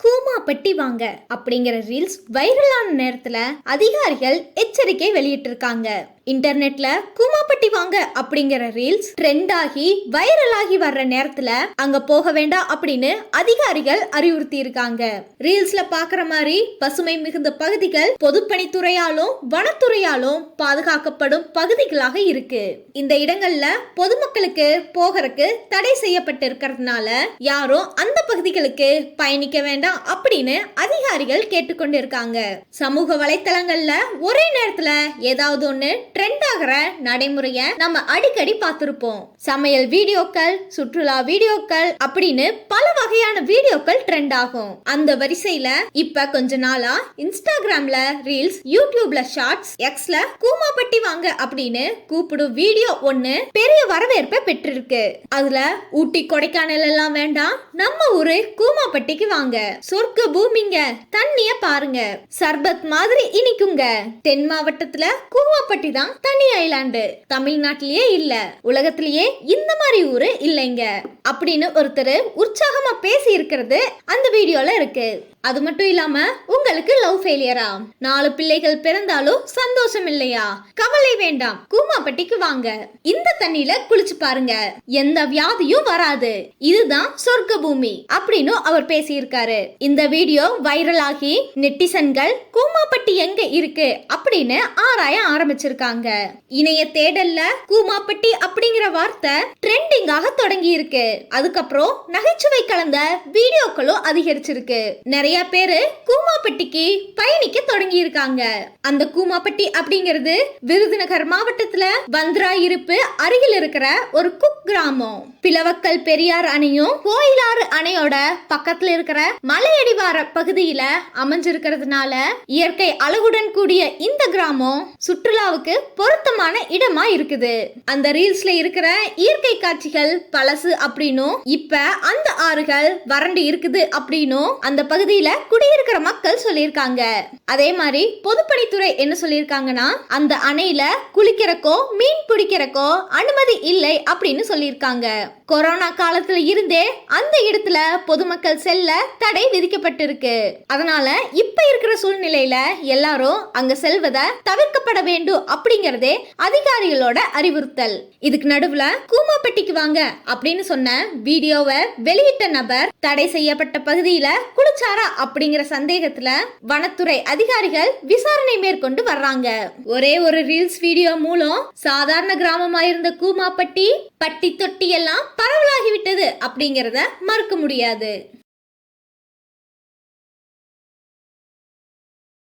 கூமா பெட்டி வாங்க அப்படிங்கிற ரீல்ஸ் வைரலான நேரத்துல அதிகாரிகள் எச்சரிக்கை வெளியிட்டிருக்காங்க. இன்டர்நெட்ல கூமாப்பட்டி வாங்க அப்படிங்கிற ரீல்ஸ் ட்ரெண்ட் ஆகி வைரல் ஆகி வர்ற நேரத்துல அங்க போக வேண்டாம் அப்படின்னு அதிகாரிகள் அறிவுறுத்தி இருக்காங்க ரீல்ஸ்ல பாக்குற மாதிரி பசுமை மிகுந்த பகுதிகள் பொதுப்பணித்துறையாலும் வனத்துறையாலும் பாதுகாக்கப்படும் பகுதிகளாக இருக்கு. இந்த இடங்கள்ல பொதுமக்களுக்கு போகிறதுக்கு தடை செய்யப்பட்டு இருக்கிறதுனால யாரும் அந்த பகுதிகளுக்கு பயணிக்க வேண்டாம் அப்படின்னு அதிகாரிகள் கேட்டுக்கொண்டு இருக்காங்க சமூக வலைத்தளங்கள்ல ஒரே நேரத்துல ஏதாவது ஒண்ணு ட்ரெண்ட் ஆகிற நடைமுறைய நம்ம அடிக்கடி பார்த்திருப்போம். சமையல் வீடியோக்கள் சுற்றுலா வீடியோக்கள் அப்படின்னு பல வகையான வீடியோக்கள் ட்ரெண்ட் ஆகும். அந்த வரிசையில இப்ப கொஞ்ச நாளா இன்ஸ்டாகிராம்ல ரீல்ஸ் யூடியூப்ல ஷார்ட்ஸ் எக்ஸ்ல கூமாப்பட்டி வாங்க அப்படின்னு கூப்பிடும் வீடியோ ஒண்ணு பெரிய வரவேற்பை பெற்றிருக்கு. அதுல ஊட்டி கொடைக்கானல் எல்லாம் வேண்டாம் நம்ம ஊரு கூமாப்பட்டிக்கு வாங்க. சொர்க்க பூமிங்க தண்ணிய பாருங்க. சர்பத் மாதிரி இனிக்குங்க. தென் மாவட்டத்துல கூவாப்பட்டி தான் தனி ஐலாண்டு. தமிழ்நாட்டிலேயே இல்ல. உலகத்திலேயே இந்த மாதிரி ஊரு இல்லைங்க. அப்படின்னு ஒருத்தர் உற்சாகமா பேசி இருக்கிறது அந்த வீடியோல இருக்கு. அது மட்டும் இல்லாம உங்களுக்கு லவ் ஃபெயிலியரா நாலு பிள்ளைகள் பிறந்தாலும் சந்தோஷம் இல்லையா? கவலை வேண்டாம். கூமாப்பட்டிக்கு வாங்க. இந்த தண்ணியில குளிச்சு பாருங்க. எந்த வியாதியும் வராது. இதுதான் சொர்க்க பூமி அப்படின்னு அவர் பேசியிருக்காரு. இந்த வீடியோ வைரல் ஆகி நெட்டிசன்கள் கூமாப்பட்டி எங்க இருக்கு அப்படின்னு ஆராய ஆரம்பிச்சிருக்காங்க. இணைய தேடல்ல கூமாப்பட்டி அப்படிங்கிற வார்த்தை ட்ரெண்டிங்காக தொடங்கி இருக்கு அதுக்கப்புறம் நகைச்சுவை கலந்த வீடியோக்களும் அதிகரிச்சிருக்கு. நிறைய நிறைய பேரு கூமாப்பட்டிக்கு பயணிக்க தொடங்கி இருக்காங்க அந்த கூமாப்பட்டி அப்படிங்கிறது விருதுநகர் மாவட்டத்துல வந்திரா இருப்பு அருகில் இருக்கிற ஒரு குக் கிராமம். பிளவக்கல் பெரியார் அணையும் கோயிலாறு அணையோட பக்கத்துல இருக்கிற மலையடிவார பகுதியில அமைஞ்சிருக்கிறதுனால இயற்கை அழகுடன் கூடிய இந்த கிராமம் சுற்றுலாவுக்கு பொருத்தமான இடமா இருக்குது. அந்த ரீல்ஸ்ல இருக்கிற இயற்கை காட்சிகள் பழசு அப்படின்னும் இப்ப அந்த ஆறுகள் வறண்டு இருக்குது அப்படின்னும் அந்த பகுதியில் குடியிருக்கிற மக்கள் சொல்லியிருக்காங்க. அதே மாதிரி பொதுப்பணித்துறை என்ன சொல்லியிருக்காங்கன்னா அந்த அணையில குளிக்கிறக்கோ மீன் பிடிக்கிறக்கோ அனுமதி இல்லை அப்படின்னு சொல்லியிருக்காங்க. கொரோனா காலத்துல இருந்தே அந்த இடத்துல பொதுமக்கள் செல்ல தடை விதிக்கப்பட்டிருக்கு. அதனால இப்ப இருக்கிற சூழ்நிலையில எல்லாரும் அங்க செல்வதை தவிர்க்கப்பட வேண்டும் அப்படிங்கறதே அதிகாரிகளோட அறிவுறுத்தல். இதுக்கு நடுவுல கூமாப்பட்டிக்கு வாங்க அப்படின்னு சொன்ன வீடியோவை வெளியிட்ட நபர் தடை செய்யப்பட்ட பகுதியில குளிச்சாரா அப்படிங்கிற சந்தேகத்துல வனத்துறை அதிகாரிகள் விசாரணை மேற்கொண்டு வர்றாங்க. ஒரே ஒரு ரீல்ஸ் வீடியோ மூலம் சாதாரண கிராமமா இருந்த கூமாப்பட்டி பட்டி தொட்டி எல்லாம் பரவலாகிவிட்டது அப்படிங்கறத மறுக்க முடியாது.